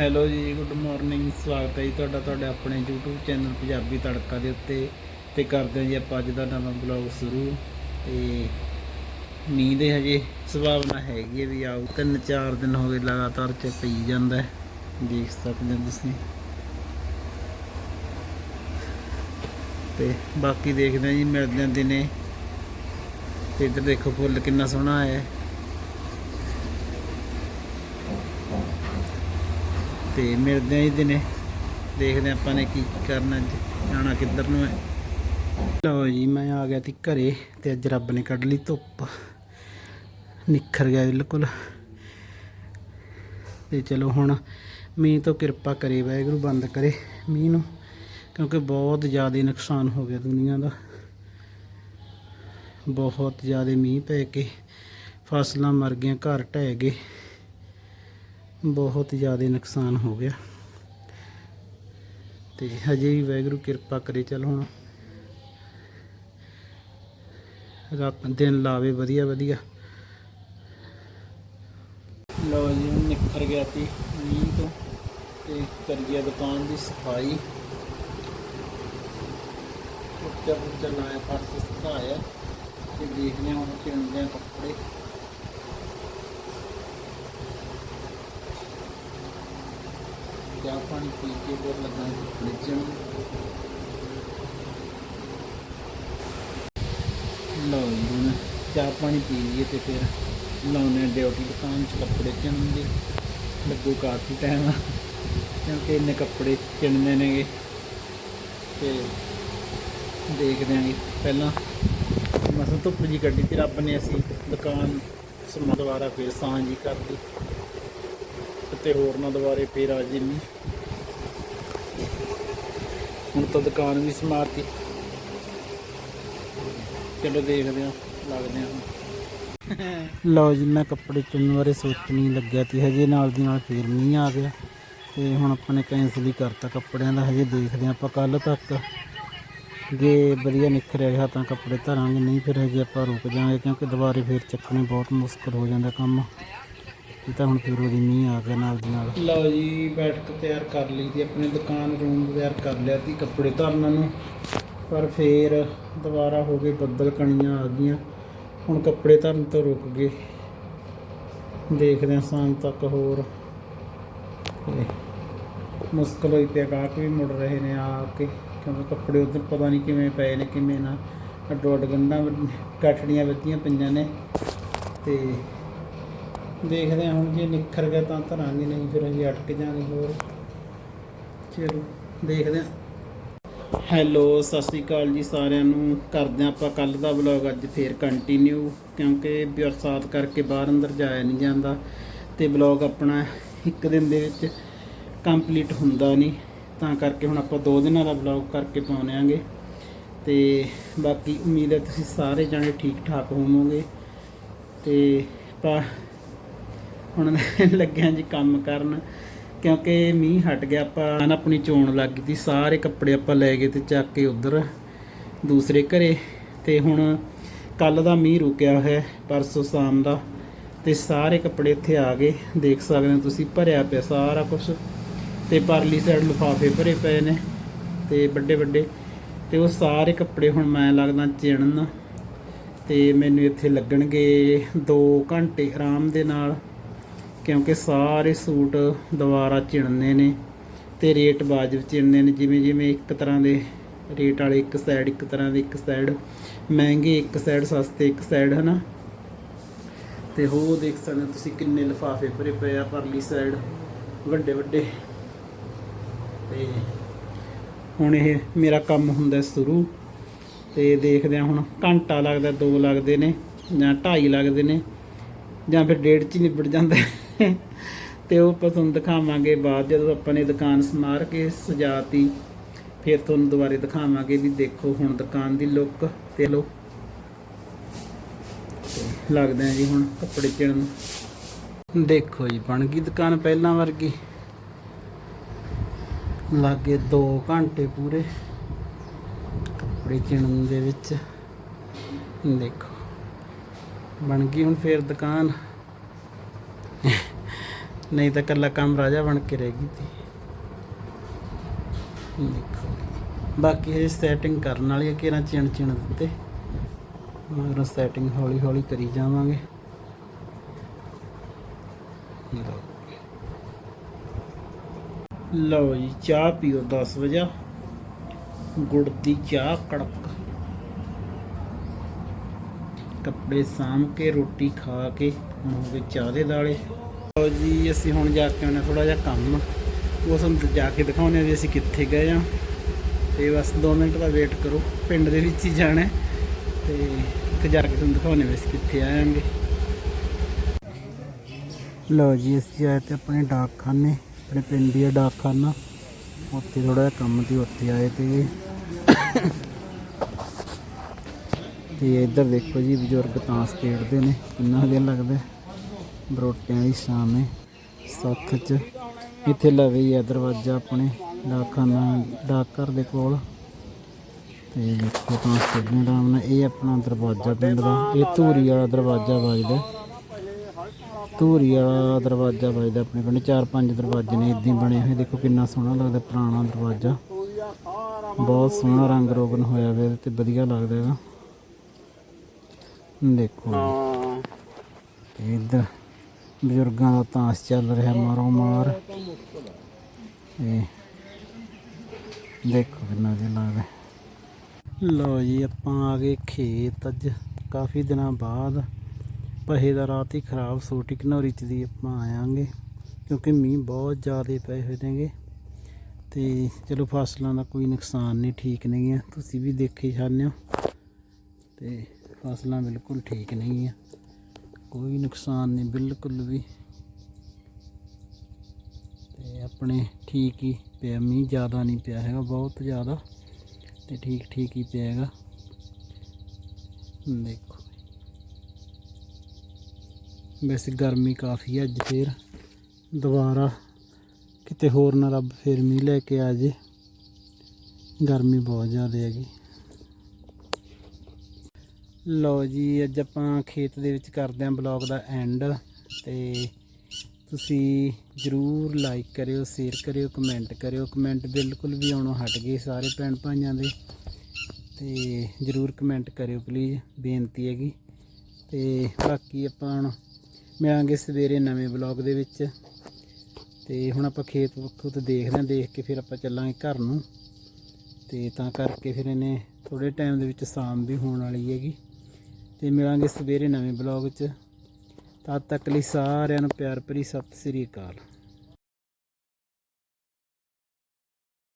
Hello ਜੀ good morning ਸਵਾਗਤ ਹੈ ਜੀ ਤੁਹਾਡਾ, ਤੁਹਾਡੇ ਆਪਣੇ YouTube ਚੈਨਲ ਪੰਜਾਬੀ ਤੜਕਾ ਦੇ ਉੱਤੇ। ਤੇ ਕਰਦੇ ਹਾਂ ਜੀ ਆਪਾਂ ਅੱਜ ਦਾ ਨਵਾਂ ਬਲੌਗ ਸ਼ੁਰੂ। ਤੇ ਮੀਂਹ ਦੇ ਹਜੇ ਸੰਭਾਵਨਾ ਹੈਗੀ ਹੈ ਵੀ ਆਉ ਤਿੰਨ ਚਾਰ ਦਿਨ ਹੋ ਗਏ ਲਗਾਤਾਰ ਚ ਪਈ ਜਾਂਦਾ ਦੇਖ ਸਕਦੇ ਹੋ ਤੁਸੀਂ। ਤੇ ਬਾਕੀ ਦੇਖਦੇ ਹਾਂ ਜੀ, ਮਿਲਦੇ ਹਾਂ ਦਿਨੇ। ਤੇ ਇੱਧਰ ਦੇਖੋ, ਫੁੱਲ ਕਿੰਨਾ ਸੋਹਣਾ ਆਇਆ ਹੈ। ਤੇ ਮਿਲਦੇ ਆਂ ਇਹਦੇ ਨੇ ਦੇਖਦੇ ਆਂ ਆਪਾਂ ਨੇ ਕੀ ਕਰਨਾ ਜਾਣਾ ਕਿੱਧਰ ਨੂੰ ਹੈ। ਲਓ ਜੀ, ਮੈਂ ਆ ਗਿਆ ਤੀ ਘਰੇ ਤੇ ਅੱਜ ਰੱਬ ਨੇ ਕੱਢ ਲਈ ਧੁੱਪ। ਨਿਖਰ ਗਿਆ ਬਿਲਕੁਲ। ਤੇ ਚਲੋ ਹੁਣ ਮੀਂਹ ਤੋਂ ਕਿਰਪਾ ਕਰੇ, ਵਾਹਿਗੁਰੂ ਬੰਦ ਕਰੇ ਮੀਂਹ ਨੂੰ, ਕਿਉਂਕਿ ਬਹੁਤ ਜ਼ਿਆਦਾ ਨੁਕਸਾਨ ਹੋ ਗਿਆ ਦੁਨੀਆ ਦਾ। ਬਹੁਤ ਜ਼ਿਆਦਾ ਮੀਂਹ ਪੈ ਕੇ ਫਸਲਾਂ ਮਰ ਗਈਆਂ, ਘਰ ਢਹਿ ਗਏ। ਬਹੁਤ ਜ਼ਿਆਦਾ ਨੁਕਸਾਨ ਹੋ ਗਿਆ। ਤੇ ਹਜੇ ਵੀ ਵਾਹਿਗੁਰੂ ਕਿਰਪਾ ਕਰੇ, ਚਲ ਹੁਣ ਰੱਬ ਦਿਨ ਲਾਵੇ ਵਧੀਆ ਵਧੀਆ। ਲਓ ਜੀ, ਹੁਣ ਨਿਖਰ ਗਿਆ ਸੀ ਮੀਂਹ ਤੋਂ ਤੇ ਗਿਆ ਦੁਕਾਨ ਦੀ ਸਫ਼ਾਈ। ਉੱਚਾ ਉੱਚਾ ਲਾਇਆ, ਫਰਸ਼ ਸੁਕਾਇਆ ਤੇ ਦੇਖਦੇ ਹਾਂ ਹੁਣ ਕਿੰਨੇ ਕੱਪੜੇ। ਚਾਹ ਪਾਣੀ ਪੀ ਕੇ ਫਿਰ ਲੱਗਾ ਨਿਚਣ। ਲਓ ਜੀ, ਹੁਣ ਚਾਹ ਪਾਣੀ ਪੀ ਲਈਏ ਤੇ ਫਿਰ ਲਾਉਣੇ ਡਿਊਟੀ ਦੁਕਾਨ 'ਚ ਕੱਪੜੇ ਚਿਣਨ। ਦੀ ਲੱਗੂ ਕਾਫੀ ਟਾਈਮ ਕਿਉਂਕਿ ਇੰਨੇ ਕੱਪੜੇ ਚਿਣਨੇ ਨੇਗੇ। ਤੇ ਦੇਖਦੇ ਆਂਗੇ ਪਹਿਲਾਂ ਮਸਾਂ ਧੁੱਪ ਜੀ ਕੱਢੀ ਤੇ ਰੱਬ ਨੇ ਅਸੀਂ ਦੁਕਾਨ ਸਮਾਂ ਦੁਬਾਰਾ ਫਿਰ ਸਾਂਝੀ ਕਰਦੀ ਤੇ ਹੋਰ ਨਾ ਦੁਬਾਰੇ ਫੇਰ ਆ ਜੀ ਮੀਂਹ ਹੁਣ ਤਾਂ ਦੁਕਾਨ ਵੀ ਸਮਾਰਤੀ। ਚਲੋ ਦੇਖਦੇ ਹਾਂ, ਲੱਗਦੇ ਹਾਂ। ਲਓ ਜੀ, ਮੈਂ ਕੱਪੜੇ ਚੁਣਨ ਬਾਰੇ ਸੋਚਣ ਲੱਗਿਆ ਤੇ ਹਜੇ ਨਾਲ ਦੀ ਨਾਲ ਫੇਰ ਮੀਂਹ ਆ ਗਿਆ। ਤੇ ਹੁਣ ਆਪਾਂ ਨੇ ਕੈਂਸਲ ਹੀ ਕਰਤਾ ਕੱਪੜਿਆਂ ਦਾ, ਹਜੇ ਦੇਖਦੇ ਹਾਂ ਆਪਾਂ ਕੱਲ ਤੱਕ। ਜੇ ਵਧੀਆ ਨਿਖਰਿਆ ਰਿਹਾ ਤਾਂ ਕੱਪੜੇ ਧਰਾਂਗੇ, ਨਹੀਂ ਫਿਰ ਹਜੇ ਆਪਾਂ ਰੁਕ ਜਾਾਂਗੇ ਕਿਉਂਕਿ ਦੁਬਾਰੇ ਫੇਰ ਚੱਕਣੇ ਬਹੁਤ ਮੁਸ਼ਕਲ ਹੋ ਜਾਂਦਾ ਕੰਮ। ਇਹ ਤਾਂ ਹੁਣ ਫਿਰ ਉਹਦੀ ਮੀਂਹ ਆ ਗਿਆ ਨਾਲ ਦੀ ਨਾਲ। ਲਓ ਜੀ, ਬੈਠਕ ਤਿਆਰ ਕਰ ਲਈ ਦੀ, ਆਪਣੀ ਦੁਕਾਨ ਰੂਮ ਤਿਆਰ ਕਰ ਲਿਆ ਸੀ, ਕੱਪੜੇ ਧਰਨ ਨੂੰ। ਪਰ ਫੇਰ ਦੁਬਾਰਾ ਹੋ ਗਏ ਬੱਦਲ, ਕਣੀਆਂ ਆ ਗਈਆਂ। ਹੁਣ ਕੱਪੜੇ ਧਰਨ ਤੋਂ ਰੁਕ ਗਏ। ਦੇਖਦੇ ਹਾਂ ਸ਼ਾਮ ਤੱਕ ਹੋਰ। ਤੇ ਮੁਸ਼ਕਲ ਹੋਈ ਪਿਆ, ਗਾਹਕ ਵੀ ਮੁੜ ਰਹੇ ਨੇ ਆ ਕੇ, ਕਿਉਂਕਿ ਕੱਪੜੇ ਉਧਰ ਪਤਾ ਨਹੀਂ ਕਿਵੇਂ ਪਏ ਨੇ, ਕਿਵੇਂ ਨਾ। ਅੱਡੋ ਅੱਡ ਗੰਢਾਂ ਵੱਧ- ਗਾਠੜੀਆਂ ਵੱਧੀਆਂ ਪਈਆਂ ਨੇ। ਤੇ ਦੇਖਦੇ ਹਾਂ ਹੁਣ ਜੇ ਨਿਖਰ ਗਿਆ ਤਾਂ ਧਰਾਂਗੇ ਨਹੀਂ ਫਿਰ ਅਸੀਂ ਅਟਕ ਜਾਾਂਗੇ ਹੋਰ। ਚਲੋ, ਦੇਖਦੇ ਹਾਂ। ਹੈਲੋ ਸਤਿ ਸ੍ਰੀ ਅਕਾਲ ਜੀ ਸਾਰਿਆਂ ਨੂੰ। ਕਰਦੇ ਹਾਂ ਆਪਾਂ ਕੱਲ ਦਾ ਵਲੌਗ ਅੱਜ ਫੇਰ ਕੰਟੀਨਿਊ ਕਿਉਂਕਿ ਬਰਸਾਤ ਕਰਕੇ ਬਾਹਰ ਅੰਦਰ ਜਾਇਆ ਨਹੀਂ ਜਾਂਦਾ ਤੇ ਵਲੌਗ ਆਪਣਾ ਇੱਕ ਦਿਨ ਦੇ ਵਿੱਚ ਕੰਪਲੀਟ ਹੁੰਦਾ ਨਹੀਂ ਤਾਂ ਕਰਕੇ ਹੁਣ ਆਪਾਂ ਦੋ ਦਿਨਾਂ ਦਾ ਵਲੌਗ ਕਰਕੇ ਪਾਉਣੇ ਆਂਗੇ ਤੇ ਬਾਕੀ ਉਮੀਦ ਹੈ ਤੁਸੀਂ ਸਾਰੇ ਜਾਣੇ ਠੀਕ ਠਾਕ ਹੋਵੋਗੇ। ਤੇ ਪਾ ਹੁਣ ਲੱਗਿਆ ਜੀ ਕੰਮ ਕਰਨ ਕਿਉਂਕਿ ਮੀਂਹ ਹਟ ਗਿਆ ਆਪਾਂ ਨਾ ਆਪਣੀ ਚੋਣ ਲੱਗ ਗਈ ਸੀ ਸਾਰੇ ਕੱਪੜੇ ਆਪਾਂ ਲੈ ਗਏ ਤੇ ਚੱਕ ਕੇ ਉਧਰ ਦੂਸਰੇ ਘਰੇ ਤੇ ਹੁਣ ਕੱਲ ਦਾ ਮੀਂਹ ਰੁਕਿਆ ਹੋਇਆ ਹੈ, ਪਰਸੋਂ ਸ਼ਾਮ ਦਾ ਤੇ ਸਾਰੇ ਕੱਪੜੇ ਇੱਥੇ ਆ ਗਏ ਦੇਖ ਸਕਦੇ ਹੋ ਤੁਸੀਂ ਭਰਿਆ ਪਿਆ ਸਾਰਾ ਕੁਝ ਤੇ ਪਰਲੀ ਸਾਈਡ ਲਿਫਾਫੇ ਭਰੇ ਪਏ ਨੇ ਤੇ ਵੱਡੇ ਵੱਡੇ ਤੇ ਉਹ ਸਾਰੇ ਕੱਪੜੇ ਹੁਣ ਮੈਂ ਲੱਗਦਾ ਚਿਣਨ ਤੇ ਮੈਨੂੰ ਇੱਥੇ ਲੱਗਣਗੇ 2 ਘੰਟੇ ਆਰਾਮ ਦੇ ਨਾਲ। ਕਿਉਂਕਿ ਸਾਰੇ ਸੂਟ ਦੁਬਾਰਾ ਚਿਣਨੇ ਨੇ ਤੇ ਰੇਟ ਵਾਜਬ ਚਿਣਨੇ ਨੇ। ਜਿਵੇਂ ਜਿਵੇਂ ਇੱਕ ਤਰ੍ਹਾਂ ਦੇ ਰੇਟ ਵਾਲੇ ਇੱਕ ਸਾਈਡ ਇੱਕ ਤਰ੍ਹਾਂ ਦੇ ਇੱਕ ਸਾਈਡ ਮਹਿੰਗੇ ਇੱਕ ਸਾਈਡ ਸਸਤੇ ਇੱਕ ਸਾਈਡ ਹਨਾ? ਤੇ ਹੋ ਦੇਖ ਸਕਦੇ ਤੁਸੀਂ ਕਿੰਨੇ ਲਿਫਾਫੇ ਭਰੇ ਪਏ ਆ ਪਰਲੀ ਸਾਈਡ ਵੱਡੇ ਵੱਡੇ। ਤੇ ਹੁਣ ਇਹ ਮੇਰਾ ਕੰਮ ਹੁੰਦਾ ਸ਼ੁਰੂ। ਤੇ ਦੇਖਦੇ ਆ ਹੁਣ ਘੰਟਾ ਲੱਗਦਾ, ਦੋ ਲੱਗਦੇ ਨੇ ਜਾਂ ਢਾਈ ਲੱਗਦੇ ਨੇ ਜਾਂ ਫਿਰ ਡੇਢ ਚ ਹੀ ਨਿਬੜ ਜਾਂਦਾ। ਤੇ ਉਹ ਆਪਾਂ ਤੁਹਾਨੂੰ ਦਿਖਾਵਾਂਗੇ ਬਾਅਦ ਜਦੋਂ ਆਪਾਂ ਨੇ ਦੁਕਾਨ ਸਮਾਰ ਕੇ ਸਜਾਤੀ, ਫਿਰ ਤੁਹਾਨੂੰ ਦੁਬਾਰੇ ਦਿਖਾਵਾਂਗੇ ਵੀ ਦੇਖੋ ਹੁਣ ਦੁਕਾਨ ਦੀ ਲੁੱਕ ਤੇ ਲੋ। ਲੱਗਦੇ ਜੀ ਹੁਣ ਕੱਪੜੇ ਚਿਣਨ ਦੇਖੋ ਜੀ, ਬਣ ਗਈ ਦੁਕਾਨ ਪਹਿਲਾਂ ਵਰਗੀ। ਲੱਗੇ 2 ਘੰਟੇ ਪੂਰੇ ਕੱਪੜੇ ਚਿਣਨ ਦੇ ਵਿੱਚ। ਦੇਖੋ, ਬਣ ਗਈ ਹੁਣ ਫੇਰ ਦੁਕਾਨ। ਨਹੀਂ ਤਾਂ ਕੱਲਾ ਕੰਮ ਰਾਜਾ ਬਣ ਕੇ ਰਹਿ ਗਈ ਤੀ ਦੇਖੋ ਬਾਕੀ ਇਹ ਸੈਟਿੰਗ ਕਰਨ ਵਾਲੀ ਹੈ ਕਿਰਾਂ ਚਿਣ ਚਿਣ ਦਿੱਤੇ। ਮਗਰੋਂ ਸੈਟਿੰਗ ਹੌਲੀ ਹੌਲੀ ਕਰੀ ਜਾਵਾਂਗੇ। ਲਓ ਜੀ। ਚਾਹ ਪੀਓ 10 ਵਜੇ। ਗੁੜ ਦੀ ਚਾਹ ਕੜਕ। ਕੱਪੜੇ ਸਾਂਭ ਕੇ, ਰੋਟੀ ਖਾ ਕੇ ਹੁਣ ਹੋ ਗਏ ਚਾਹ ਦੇ ਦਾਲੇ। ਲਓ ਜੀ, ਅਸੀਂ ਹੁਣ ਜਾ ਕੇ ਆਉਣਾ ਥੋੜਾ ਜਿਹਾ ਕੰਮ। ਉਹ ਸਾਨੂੰ ਜਾ ਕੇ ਦਿਖਾਉਂਦੇ ਆ ਵੀ ਅਸੀਂ ਕਿੱਥੇ ਗਏ ਆ। ਤੇ ਬਸ 2 ਮਿੰਟ ਦਾ ਵੇਟ ਕਰੋ, ਪਿੰਡ ਦੇ ਵਿੱਚ ਹੀ ਜਾਣਾ ਤੇ ਉੱਥੇ ਜਾ ਕੇ ਤੁਹਾਨੂੰ ਦਿਖਾਉਂਦੇ ਵੀ ਅਸੀਂ ਕਿੱਥੇ ਆਵਾਂਗੇ। ਲਓ ਜੀ, ਅਸੀਂ ਆਏ ਤੇ ਆਪਣੇ ਡਾਕਖਾਨੇ, ਆਪਣੇ ਪਿੰਡ ਦੀ ਡਾਕਖਾਨਾ। ਉੱਥੇ ਥੋੜਾ ਜਿਹਾ ਕੰਮ ਤੇ ਉੱਥੇ ਆਏ ਤੇ। ਤੇ ਇੱਧਰ ਦੇਖੋ ਜੀ, ਬਜ਼ੁਰਗ ਤਾਂਸ ਖੇਡਦੇ ਨੇ, ਕਿੰਨਾ ਵਧੀਆ ਲੱਗਦਾ ਬਰੋਟਿਆਂ ਦੀ ਸ਼ਾਮ ਹੈ ਸੱਥ 'ਚ। ਇੱਥੇ ਲਵੇ ਹੀ ਹੈ ਦਰਵਾਜ਼ਾ ਆਪਣੇ ਡਾਕਖਾਨਾ ਡਾਕਘਰ ਦੇ ਕੋਲ। ਤੇ ਦੇਖੋ ਤਾਂਸ ਖੇਡਣੇ ਆਰਾਮ ਨਾਲ ਇਹ ਆਪਣਾ ਦਰਵਾਜ਼ਾ ਪਿੰਡ ਦਾ ਇਹ ਧੂਰੀ ਵਾਲਾ ਦਰਵਾਜ਼ਾ ਵੱਜਦਾ। ਧੂਰੀ ਵਾਲਾ ਦਰਵਾਜ਼ਾ ਵੱਜਦਾ ਆਪਣੇ ਪਿੰਡ ਚਾਰ ਪੰਜ ਦਰਵਾਜ਼ੇ ਨੇ ਇਦਾਂ ਬਣੇ ਹੋਏ। ਦੇਖੋ ਕਿੰਨਾ ਸੋਹਣਾ ਲੱਗਦਾ ਪੁਰਾਣਾ ਦਰਵਾਜ਼ਾ। ਬਹੁਤ ਸੋਹਣਾ ਰੰਗ ਰੋਗਨ ਹੋਇਆ ਹੋਇਆ ਤੇ ਵਧੀਆ ਲੱਗਦਾ ਹੈਗਾ। ਦੇਖੋ। ਤੇ ਇੱਧਰ ਬਜ਼ੁਰਗਾਂ ਦਾ ਤਾਂਸ ਚੱਲ ਰਿਹਾ ਮਾਰੋ ਮਾਰ। ਤੇ ਦੇਖੋ ਕਿੰਨਾ ਵਧੀਆ ਲੱਗਦਾ। ਲਓ ਜੀ, ਆਪਾਂ ਆ ਗਏ ਖੇਤ ਅੱਜ। ਕਾਫੀ ਦਿਨਾਂ ਬਾਅਦ ਪਹੇ ਦਾ ਰਾਤ ਹੀ ਖਰਾਬ ਸੋਟੀ ਘਨੌਰੀ ਚ ਦੀ ਆਪਾਂ ਆਵਾਂਗੇ ਕਿਉਂਕਿ ਮੀਂਹ ਬਹੁਤ ਜ਼ਿਆਦਾ ਪਏ ਹੋਏ ਨੇਗੇ। ਤੇ ਚਲੋ ਫਸਲਾਂ ਦਾ ਕੋਈ ਨੁਕਸਾਨ ਨਹੀਂ, ਠੀਕ ਨਹੀਂ ਹੈ ਤੁਸੀਂ ਵੀ ਦੇਖੇ ਜਾਂਦੇ ਹੋ ਤੇ ਫਸਲਾਂ ਬਿਲਕੁਲ ਠੀਕ ਨਹੀਂ ਆ। ਕੋਈ ਨੁਕਸਾਨ ਨਹੀਂ, ਬਿਲਕੁਲ ਵੀ। ਤੇ ਆਪਣੇ ਠੀਕ ਹੀ ਪਿਆ, ਮੀਂਹ ਜ਼ਿਆਦਾ ਨਹੀਂ ਪਿਆ ਹੈਗਾ, ਬਹੁਤ ਜ਼ਿਆਦਾ। ਤੇ ਠੀਕ ਠੀਕ ਹੀ ਪਿਆ ਹੈਗਾ। ਦੇਖੋ। ਵੈਸੇ ਗਰਮੀ ਕਾਫੀ ਹੈ ਅੱਜ ਫੇਰ। ਦੁਬਾਰਾ ਕਿਤੇ ਹੋਰ ਨਾ ਰੱਬ ਫੇਰ ਮੀਂਹ ਲੈ ਕੇ ਆ ਜੇ। ਗਰਮੀ ਬਹੁਤ ਜ਼ਿਆਦਾ ਹੈਗੀ। ਲਓ ਜੀ, ਅੱਜ ਆਪਾਂ ਖੇਤ ਦੇ ਵਿੱਚ ਕਰਦੇ ਆਂ ਬਲੌਗ ਦਾ ਐਂਡ। ਤੇ ਤੁਸੀਂ ਜਰੂਰ ਲਾਈਕ ਕਰਿਓ ਸ਼ੇਅਰ ਕਰਿਓ ਕਮੈਂਟ ਕਰਿਓ। ਕਮੈਂਟ ਬਿਲਕੁਲ ਵੀ ਆਉਣੋਂ ਹਟ ਗਏ ਸਾਰੇ ਭੈਣ ਭਾਈਆਂ ਦੇ। ਤੇ ਜਰੂਰ ਕਮੈਂਟ ਕਰਿਓ ਪਲੀਜ਼ ਬੇਨਤੀ ਹੈਗੀ। ਤੇ ਬਾਕੀ ਆਪਾਂ ਹੁਣ ਮਿਲਾਂਗੇ ਸਵੇਰੇ ਨਵੇਂ ਬਲੌਗ ਦੇ ਵਿੱਚ। ਤੇ ਹੁਣ ਆਪਾਂ ਖੇਤ ਵੱਖੋਂ ਤੇ ਦੇਖਦੇ ਆਂ ਦੇਖ ਕੇ ਫਿਰ ਆਪਾਂ ਚੱਲਾਂਗੇ ਘਰ ਨੂੰ। ਤੇ ਤਾਂ ਕਰਕੇ ਫਿਰ ਇਹਨੇ ਥੋੜੇ ਟਾਈਮ ਦੇ ਵਿੱਚ ਸ਼ਾਮ ਵੀ ਹੋਣ ਵਾਲੀ ਹੈਗੀ। ਤੇ ਮਿਲਾਂਗੇ ਸਵੇਰੇ ਨਵੇਂ ਬਲੌਗ 'ਚ। ਤਦ ਤੱਕ ਲਈ ਸਾਰਿਆਂ ਨੂੰ ਪਿਆਰ ਭਰੀ ਸਤਿ ਸ੍ਰੀ ਅਕਾਲ।